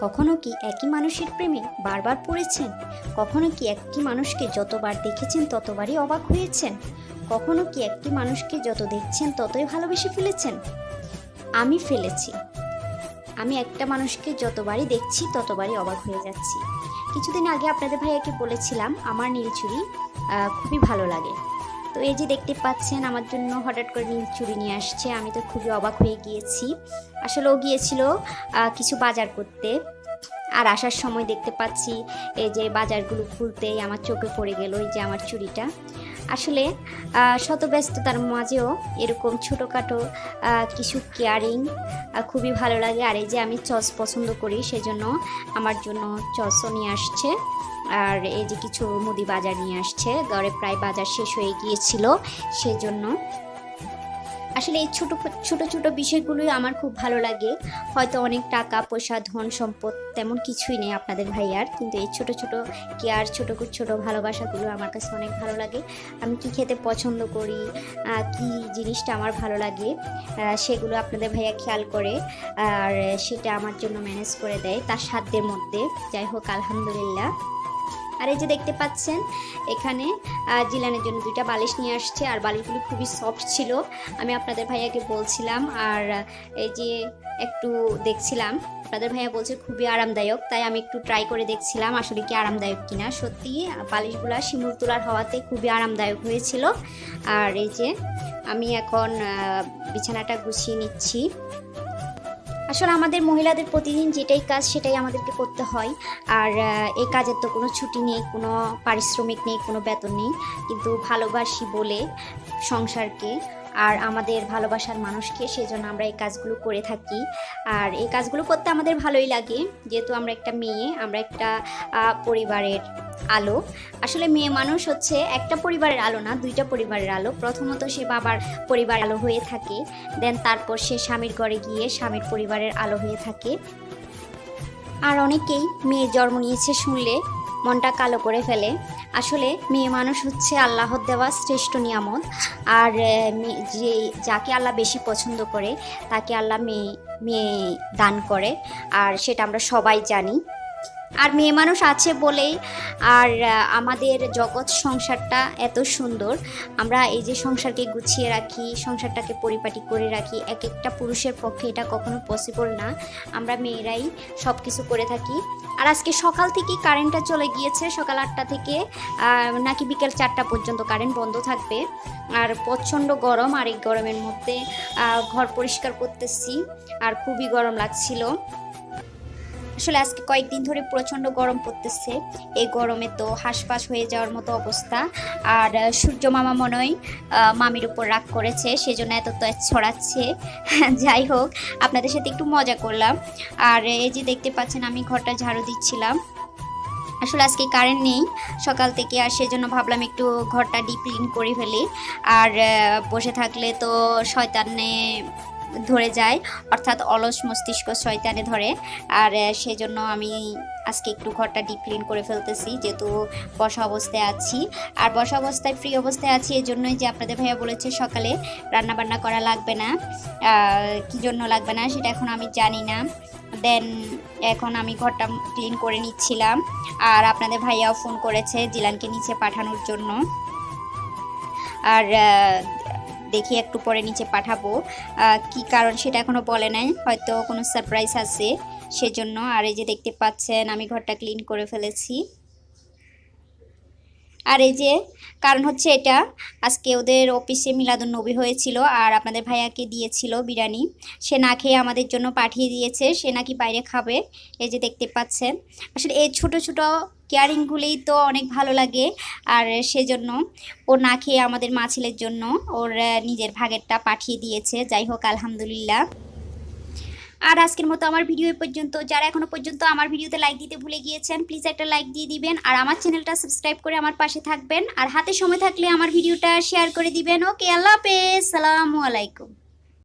কখনো কি একই মানুষের প্রেমে বারবার পড়েছেন? কখনো কি একটি মানুষকে যতবার দেখেছেন, ততবারই অবাক হয়েছেন? কখনো কি একটি মানুষকে যত দেখছেন, ততই ভালোবেসে ফেলেছেন? আমি ফেলেছি। আমি একটা মানুষকে যতবারই দেখছি, ততবারই অবাক হয়ে যাচ্ছি। কিছুদিন আগে আপনাদের ভাইয়াকে বলেছিলাম, আমার নীলচুরি খুবই ভালো লাগে। তো এই যে দেখতে পাচ্ছেন, আমার জন্য হঠাৎ করে নীল চুড়ি নিয়ে আসছে। আমি তো খুবই অবাক হয়ে গিয়েছি। আসলে ও গিয়েছিল কিছু বাজার করতে। আর আসার সময় দেখতে পাচ্ছি, এই যে বাজারগুলো খুলতেই আমার চোখে পড়ে গেল, এই যে আমার চুড়িটা। আসলে শত ব্যস্ততার মাঝেও এরকম ছোটোখাটো কিছু কেয়ারিং খুবই ভালো লাগে। আর এই যে আমি চস পছন্দ করি, সেজন্য আমার জন্য চসও নিয়ে আসছে। আর এই যে কিছু মুদি বাজার নিয়ে আসছে, দরে প্রায় বাজার শেষ হয়ে গিয়েছিল, সেজন্য আসলে এই ছোটো ছোটো ছোটো বিষয়গুলোই আমার খুব ভালো লাগে। হয়তো অনেক টাকা, পয়সা, ধন, সম্পদ তেমন কিছুই নেই আপনাদের ভাইয়ার, কিন্তু এই ছোট ছোট কেয়ার, ছোটো ছোটো ভালোবাসাগুলো আমার কাছে অনেক ভালো লাগে। আমি কি খেতে পছন্দ করি কি জিনিসটা আমার ভালো লাগে সেগুলো আপনাদের ভাইয়া খেয়াল করে, আর সেটা আমার জন্য ম্যানেজ করে দেয় তার সাধ্যের মধ্যে। যাই হোক, আলহামদুলিল্লাহ। আর এই যে দেখতে পাচ্ছেন, এখানে জিলানের জন্য দুইটা বালিশ নিয়ে আসছে। আর বালিশগুলো খুবই সফট ছিল। আমি আপনাদের ভাইয়াকে বলছিলাম, আর, এই যে একটু দেখছিলাম, আপনাদের ভাইয়া বলছে খুবই আরামদায়ক। তাই আমি একটু ট্রাই করে দেখছিলাম, আসলে কি আরামদায়ক কিনা। সত্যি, বালিশগুলা শিমুল তোলার হওয়াতে খুবই আরামদায়ক হয়েছিল। আর এই যে, আমি এখন বিছানাটা গুছিয়ে নিচ্ছি। আসলে আমাদের মহিলাদের প্রতিদিন যেটাই কাজ সেটাই আমাদেরকে করতে হয়। আর এই কাজের তো কোনো ছুটি নেই, কোনো পারিশ্রমিক নেই, কোনো বেতন নেই। কিন্তু ভালোবাসি বলে সংসারকে আর আমাদের ভালোবাসার মানুষকে সেজন্য আমরা এই কাজগুলো করে থাকি। আর এই কাজগুলো করতে আমাদের ভালোই লাগে। যেহেতু আমরা একটা মেয়ে, আমরা একটা পরিবারের আলো। আসলে মেয়ে মানুষ হচ্ছে একটা পরিবারের আলো না, দুইটা পরিবারের আলো। প্রথমত সে বাবার পরিবার আলো হয়ে থাকে, দেন তারপর সে স্বামীর ঘরে গিয়ে স্বামীর পরিবারের আলো হয়ে থাকে। আর অনেকেই মেয়ে জন্ম নিয়েছে শুনলে মনটা কালো করে ফেলে। আসলে মেয়ে মানুষ হচ্ছে আল্লাহর দেওয়া শ্রেষ্ঠ নিয়ামত। আর যে, যাকে আল্লাহ বেশি পছন্দ করে, তাকে আল্লাহ মেয়ে মেয়ে দান করে। আর সেটা আমরা সবাই জানি। আর মেয়ে মানুষ আছে বলেই আর আমাদের জগৎ সংসারটা এত সুন্দর। আমরা এই যে সংসারকে গুছিয়ে রাখি, সংসারটাকে পরিপাটি করে রাখি এক একটা পুরুষের পক্ষে এটা কখনো পসিবল না। আমরা মেয়েরাই সব কিছু করে থাকি। আর আজকে সকাল থেকেই কারেন্টটা চলে গিয়েছে, সকাল আটটা থেকে নাকি বিকেল চারটা পর্যন্ত কারেন্ট বন্ধ থাকবে। আর প্রচণ্ড গরম, আর এই গরমের মধ্যে ঘর পরিষ্কার করতেছি, আর খুবই গরম লাগছিল। আসলে আজকে কয়েকদিন ধরে প্রচণ্ড গরম পড়তেছে। এই গরমে তো হাঁসফাঁস হয়ে যাওয়ার মতো অবস্থা। আর সূর্য মামা মনে মামির উপর রাগ করেছে, সেজন্য এত তো ছড়াচ্ছে। যাই হোক, আপনাদের সাথে একটু মজা করলাম। আর, এই যে দেখতে পাচ্ছেন, আমি ঘরটা ঝাড়ু দিচ্ছিলাম। আসলে আজকে কারেন্ট নেই, সকাল থেকে, আর সেজন্য ভাবলাম একটু ঘরটা ডিপ ক্লিন করে ফেলি। আর বসে থাকলে তো শয়তানে ধরে যায় অর্থাৎ অলস মস্তিষ্ক শয়তানে ধরে। আর আহ, সেজন্য আমি আজকে একটু ঘরটা ডিপ ক্লিন করে ফেলতেছি যেহেতু বসা অবস্থায় আছি। আর বসা অবস্থায় ফ্রি অবস্থায় আছি এই জন্যই যে আপনাদের ভাইয়া বলেছে সকালে রান্না বান্না করা লাগবে না। কি জন্য লাগবে না সেটা এখন আমি জানি না। দেন এখন আমি ঘরটা ক্লিন করে নিচ্ছিলাম। আর আপনাদের ভাইয়াও ফোন করেছে জিলানকে নিচে পাঠানোর জন্য। আর দেখি একটু পরে নিচে পাঠাবো। কি কারণ সেটা এখনও বলে নাই। হয়তো কোনো সারপ্রাইজ আছে, সেজন্য। আর এই যে দেখতে পাচ্ছেন, আমি ঘরটা ক্লিন করে ফেলেছি। আর এই যে, কারণ হচ্ছে এটা, আজকে ওদের অফিসে মিলাদুন নবী হয়েছিল আর আপনাদের ভাইয়াকে দিয়েছিল বিরিয়ানি। সে না খেয়ে আমাদের জন্য পাঠিয়ে দিয়েছে, সে নাকি বাইরে খাবে, এই যে দেখতে পাচ্ছেন। আসলে এই ছোট ছোট কেয়ারিংগুলোই তো অনেক ভালো লাগে আর সেজন্য ও না খেয়ে আমাদের মা ছেলের জন্য ওর নিজের ভাগেরটা পাঠিয়ে দিয়েছে। যাই হোক, আলহামদুলিল্লাহ। আর আজকের মতো আমার ভিডিও পর্যন্ত। যারা এখনও পর্যন্ত আমার ভিডিওতে লাইক দিতে ভুলে গিয়েছেন প্লিজ একটা লাইক দিয়ে দিবেন। আর আমার চ্যানেলটা সাবস্ক্রাইব করে আমার পাশে থাকবেন। আর হাতে সময় থাকলে আমার ভিডিওটা শেয়ার করে দিবেন। ওকে আল্লাহ হাফেজ। সালামু আলাইকুম।